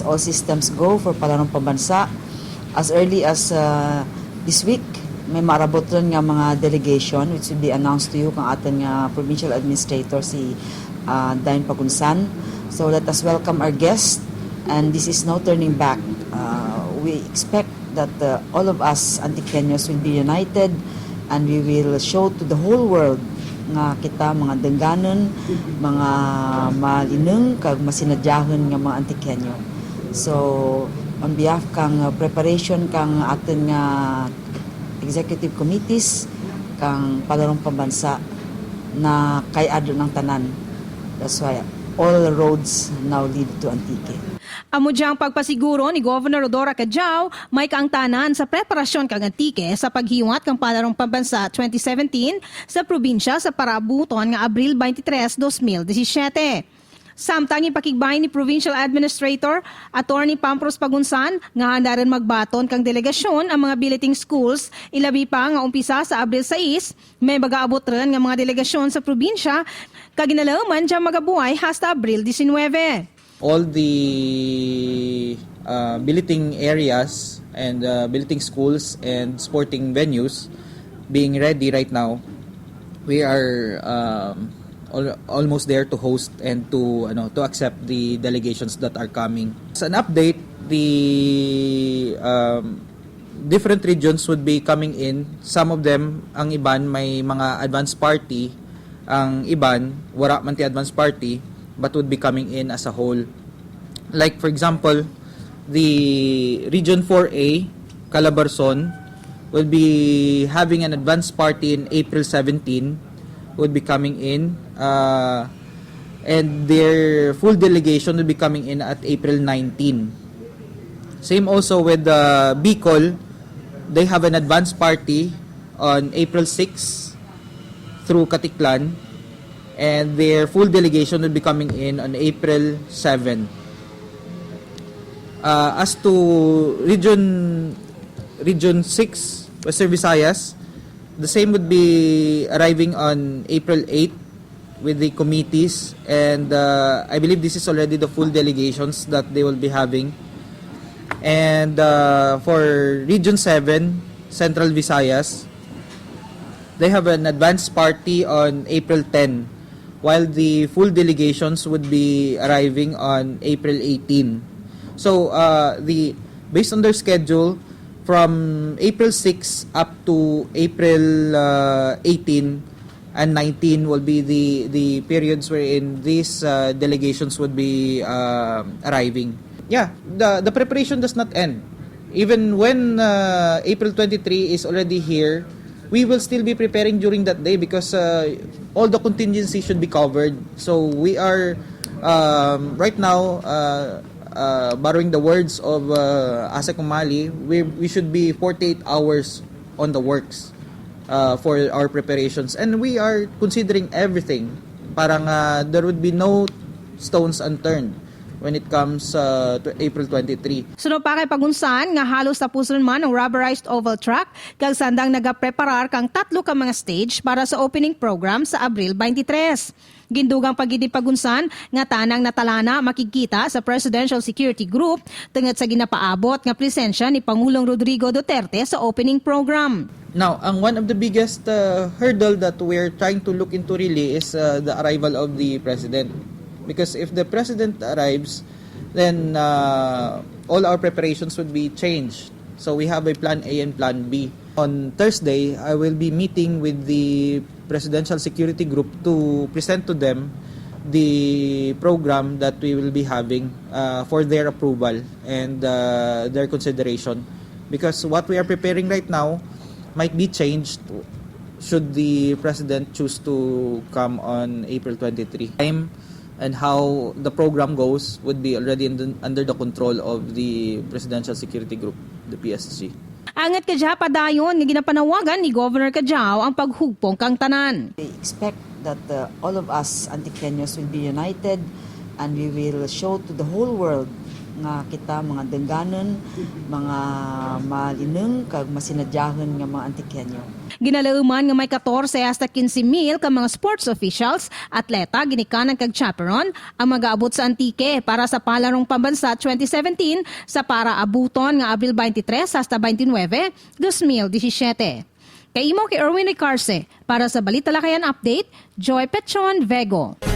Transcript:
let's all systems go for palarong pambansa. As early as uh, this week, may marabot rin nga mga delegation which will be announced to you kang atin nga provincial administrator si uh, Dain Pagunsan. So let us welcome our guest and this is no turning back. Uh, we expect that uh, all of us Antiqueños will be united and we will show to the whole world nga kita mga dengganon, mga malineng kag masinadyahan nga mga Antiqueño. So on behalf kang uh, preparation kang atin nga executive committees kang palarong pambansa na kay adyo ng tanan. That's why all roads now lead to Antique. Amo diyang pagpasiguro ni Governor Rodora Cajao may kaangtanan sa preparasyon kang antike sa paghiwat kang palarong pambansa 2017 sa probinsya sa parabuton nga Abril 23, 2017. Samtang ipakigbay ni Provincial Administrator Attorney Pampros Pagunsan. Nga handa rin magbaton kang delegasyon ang mga billeting schools. Ilabi pa nga umpisa sa Abril 6 may magaabot rin nga mga delegasyon sa probinsya. Kaginalauman dyan magabuhay hasta Abril 19 all the uh, billeting areas and uh, billeting schools and sporting venues being ready right now. We are um, al- almost there to host and to ano to accept the delegations that are coming. As an update, the um, different regions would be coming in. Some of them, ang iban may mga advance party, ang iban wala man ti advance party but would be coming in as a whole. Like for example, the Region 4A, Calabarzon, will be having an advance party in April 17, would be coming in. Uh, and their full delegation will be coming in at April 19. Same also with uh, Bicol, they have an advance party on April 6 through Katiklan and their full delegation will be coming in on April 7. Uh, as to region region 6 Western Visayas the same would be arriving on April 8 with the committees and uh, I believe this is already the full delegations that they will be having. And uh, for region 7 Central Visayas they have an advance party on April 10 while the full delegations would be arriving on April 18 so uh, the based on their schedule from April 6 up to April uh, 18 and 19 will be the the periods wherein these uh, delegations would be uh, arriving. Yeah the the preparation does not end. Even when uh, April 23 is already here we will still be preparing during that day because uh, all the contingency should be covered. So we are um, right now uh, uh, borrowing the words of uh, Asa Kumali, we, we should be 48 hours on the works uh, for our preparations. And we are considering everything. Parang uh, there would be no stones unturned when it comes uh, to April 23. Suno pa kay pagunsan nga halos tapos rin man ang rubberized oval track kag sandang nagapreparar kang tatlo ka mga stage para sa opening program sa Abril 23. Gindugang pagidi pagunsan nga tanang natalana makikita sa Presidential Security Group tungod sa ginapaabot nga presensya ni Pangulong Rodrigo Duterte sa opening program. Now, ang one of the biggest uh, hurdle that we're trying to look into really is uh, the arrival of the president. Because if the president arrives, then uh, all our preparations would be changed. So we have a plan A and plan B. On Thursday, I will be meeting with the Presidential Security Group to present to them the program that we will be having uh, for their approval and uh, their consideration. Because what we are preparing right now might be changed should the president choose to come on April 23. Time and how the program goes would be already the, under the control of the Presidential Security Group, the PSG. Angat kadya padayon nga ginapanawagan ni Governor Kajao ang paghugpong kang tanan. We expect that uh, all of us Antiqueños will be united and we will show to the whole world nga kita mga dengganon, mga malineng kag masinadyahan nga mga antikenyo. Ginalauman nga may 14 hasta 15 mil ka mga sports officials, atleta, ginikanan kag chaperon ang mag-aabot sa Antique para sa Palarong Pambansa 2017 sa para abuton nga Abril 23 hasta 29, 2017. Kay imo kay Erwin Ricarce para sa Balita Lakayan Update, Joy Petron Vego.